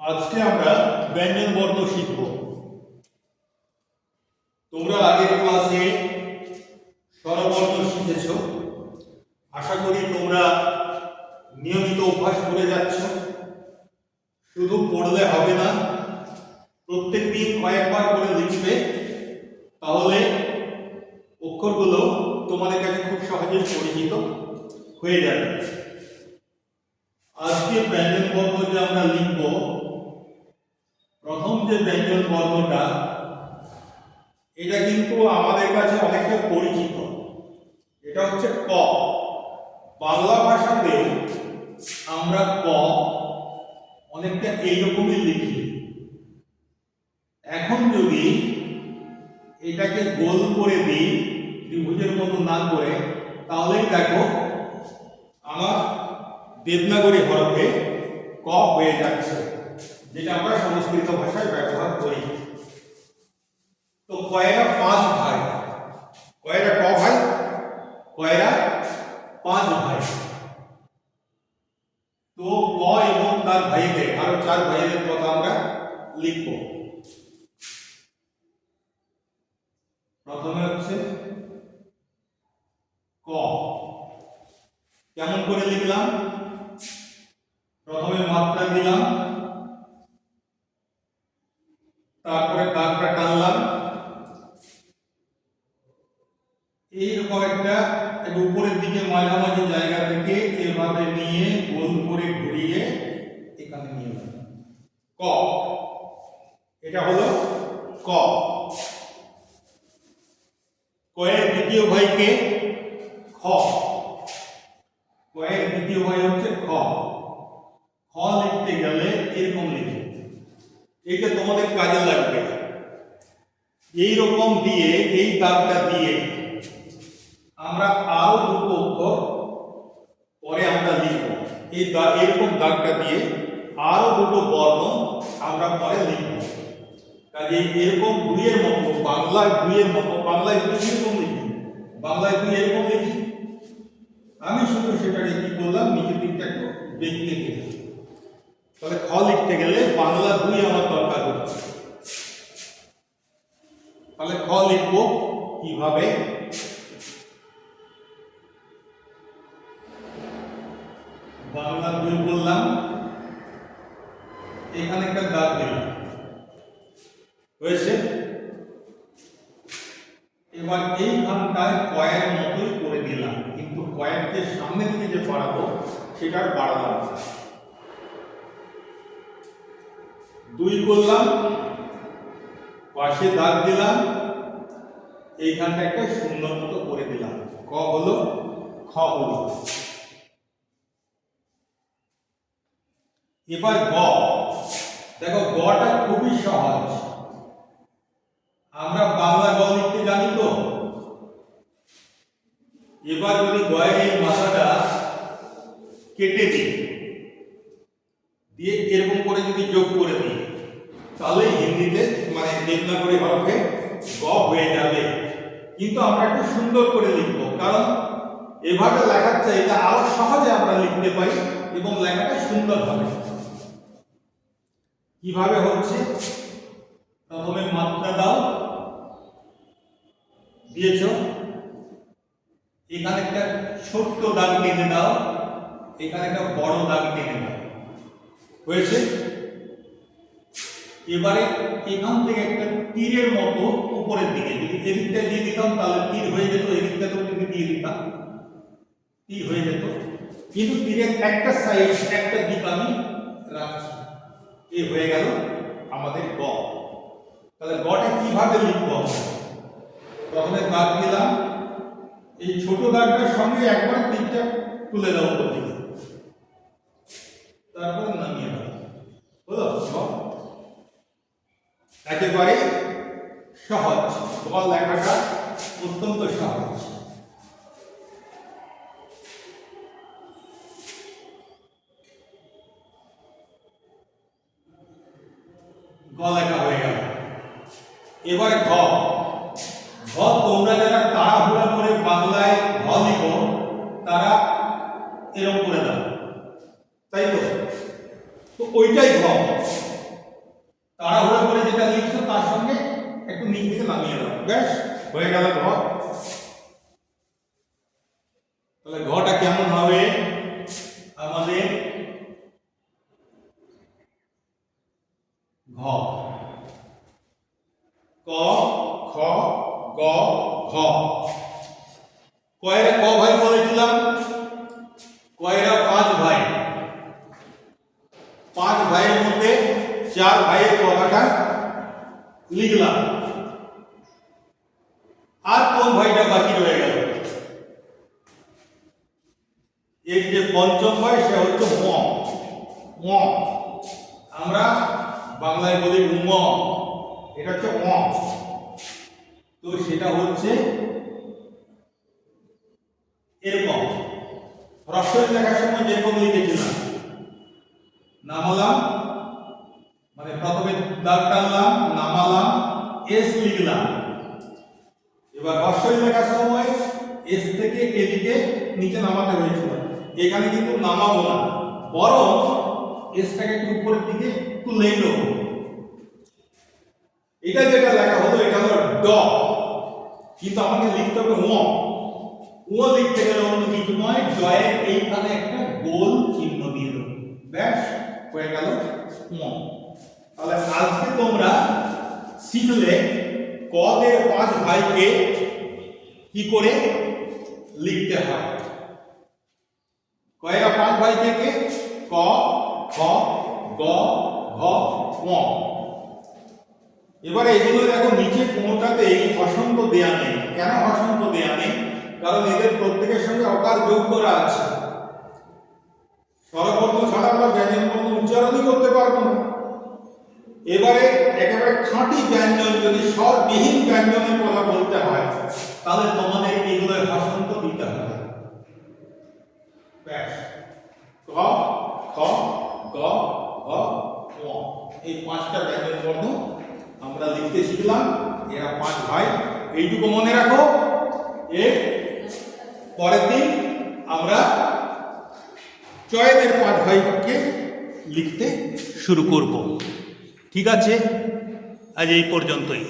আজকে আমরা ব্যঞ্জন বর্ণ শিখব। তোমরা আগের ক্লাসে স্বরবর্ণ শিখেছ। আশা করি তোমরা নিয়মিত অভ্যাস করে যাচ্ছ। শুধু পড়লে হবে না, প্রত্যেক দিন কয়েকবার করে লিখবে। তাহলে অক্ষরগুলো তোমাদের কাছে খুব সহজেই পরিচিত হয়ে যাবে। আজকে ব্যঞ্জন বর্ণ যে আমরা লিখব যে ব্যঞ্জন বর্ণটা এটা কিন্তু আমাদের কাছে অনেকটা পরিচিত। এটা হচ্ছে ক। বাংলা ভাষাতে আমরা ক অনেকটা এইরকমই লিখি। এখন যদি এটাকে গোল করে দিই, ত্রিভুজের মতো না করে, তাহলেই দেখো আমার দেবনাগরী হরফে ক হয়ে যাচ্ছে। যেটা আমরা সংস্কৃত ভাষায় ব্যবহার করি। তো কয়রা পাঁচ ভাই। কয়রা ক ভাই? কয়রা পাঁচ ভাই। তো ক এবং তার ভাইদের, আরও চার ভাইদের কথা আমরা লিখব। প্রথমে হচ্ছে ক। কেমন করে লিখলাম? প্রথমে মাত্রা দিলাম তারপরে দাগটা টানলাম এইরকম একটা একটু উপরের দিকে মাঝামাঝি জায়গা থেকে এভাবে নিয়ে গোল করে ঘুরিয়ে এখানে নিয়ে এলাম ক। এটা হলো ক। কয়ের দ্বিতীয় ভাইকে খ। কয়ের দ্বিতীয় ভাই হচ্ছে খ। খ লিখতে গেলে এরকম লিখে। এটা তোমাদের কাজে লাগবে। এই রকম দিয়ে, এই দাগটা দিয়ে আমরা আরও দুটো অক্ষর পরে আমরা লিখব এই দাগ এরকম দাগটা দিয়ে আরও দুটো বর্ণ আমরা পরে লিখব। কাজে এরকম দুইয়ের মতো, বাংলায় দুইয়ের মতো, বাংলায় দুই এরকম লিখি। বাংলায় দুই এরকম লিখি। আমি শুধু সেটাকে কি করলাম, নিচের দিকটা বেঁকিয়ে দিলাম। তাহলে খ লিখতে গেলে বাংলা দুই আমার দরকার হচ্ছে। তাহলে খ লিখব কীভাবে? বাংলা দুই বললাম এখানে একটা দাগ দিলাম হয়েছে? এবার এইখানটায় কয়ের মতোই করে দিলাম কিন্তু কয়েককে সামনে দিকে যে বাড়াবো, সেটার বাড়ালাম দুই করলাম, পাশে দাগ দিলাম এইখানটা একটা সুন্দর মতো করে দিলাম। ক হলো? খ হলো। এবার গ। দেখো, গটা খুবই সহজ। আমরা বাংলা গ লিখতে জানি তো? এবার যদি গয়ের এই মাথাটা কেটে দিই, দিয়ে এরকম করে যদি যোগ করে দিই, তাহলে হিন্দিতে মানে দেবনাগরী হরফে গ হয়ে যাবে। কিন্তু আমরা একটু সুন্দর করে লিখব, কারণ এভাবে লেখার চাইলে আরও সহজে আমরা লিখতে পারি এবং লেখাটা সুন্দর হবে। কীভাবে হচ্ছে? প্রথমে মাত্রা দাও। দিয়েছ। এখানে একটা ছোট্ট দাগ টেনে দাও। এখানে একটা বড় দাগ টেনে দাও। হয়েছে? এবারে এখান থেকে একটা তীরের মতো উপরের দিকে, যদি এদিকটা দিয়ে দিতাম, তাহলে তীর হয়ে যেত এদিকটাতেও যদি দিয়ে দিতাম। তীর হয়ে যেত। কিন্তু তীরের একটা সাইড একটা দিক আমি রাখছি। এই হয়ে গেল আমাদের গ তাহলে গটা কীভাবে লিখব? প্রথমে দাগ দিলাম। এই ছোট দাগটার সঙ্গে একবার তীরটা তুলে উপর দিকে তারপরে নামিয়ে দাও হলো? একেবারে সহজ। তোমার লেখাটা অত্যন্ত সহজ। গ লেখা হয়ে গেল। এবারে ঘ ঘ তোমরা যারা তাড়াহুড়া করে বাংলায় ঘ লিখো, তারা এরকম করে দাও। তাই তো? তো ওইটাই ঘ তাড়াহুড়ো করে যেটা লিখছো তার সঙ্গে একটু নিচ থেকে নামিয়ে দাও। ব্যাস, হয়ে গেল ঘ তাহলে ঘটা কেমন হবে আমাদের ঘ। ক, খ, গ, ঘ। কয়রা ক ভাই বলেছিলাম কয়রা পাঁচ ভাই। পাঁচ ভাইয়ের মধ্যে চার ভাইয়ের কথাটা লিখলাম। আর কোন ভাইটা বাকি রয়ে গেল? এই যে পঞ্চম ভাই, সে হচ্ছে ম। ম। আমরা বাংলায় বলি ম এটা হচ্ছে ম তো সেটা হচ্ছে এরকম। রসই লেখার সময় যেরকম লিখেছিলাম নামালাম মানে প্রথমে দাগ টানলাম নামালাম এস লিখলাম। এবার রসই লেখার সময় এস থেকে এদিকে নিচে নামাতে হয়েছিল। এখানে কিন্তু নামাবো না। বরং এসটাকে একটু উপরের দিকে তুলেই নেব এটা যেটা লেখা হলো, এটা হলো ড। কিন্তু আমাকে লিখতে হবে ও ও লিখতে গেলে অন্য কিছু নয়, জয়ের এইখানে একটা গোল চিহ্ন দিয়ে দেবো। ব্যাস, হয়ে গেল ও তাহলে আজকে তোমরা শিখলে কদের পাঁচ ভাইকে কি করে লিখতে হয়? কয়েকটা পাঁচ ভাই থেকে ক। খ, গ, ঘ, ম। এবারে এগুলো দেখো নিচে কোনোটাতে হসন্ত দেয়া নেই। কেন হসন্ত দেয়া নেই? কারণ এদের প্রত্যেকের সঙ্গে অকার যোগ করা আছে। স্বরবর্ণ ছাড়া আমরা ব্যঞ্জন বর্ণ উচ্চারণই করতে পারব না। এবারে একেবারে খাঁটি ব্যঞ্জন, যদি স্বরবিহীন ব্যঞ্জনের কথা বলতে হয়, তাহলে তোমাদের এগুলো হসন্ত দিতে হবে। ব্যাস। ক খ গ ঙ এই পাঁচটা ব্যঞ্জন বর্ণ আমরা লিখতে শিখলাম। এরা পাঁচ ভাই। এইটুকু মনে রাখো। এর পরের দিন আমরা চয়েদের পাঁচ ভাইকে লিখতে শুরু করব। ঠিক আছে? আজ এই পর্যন্তই।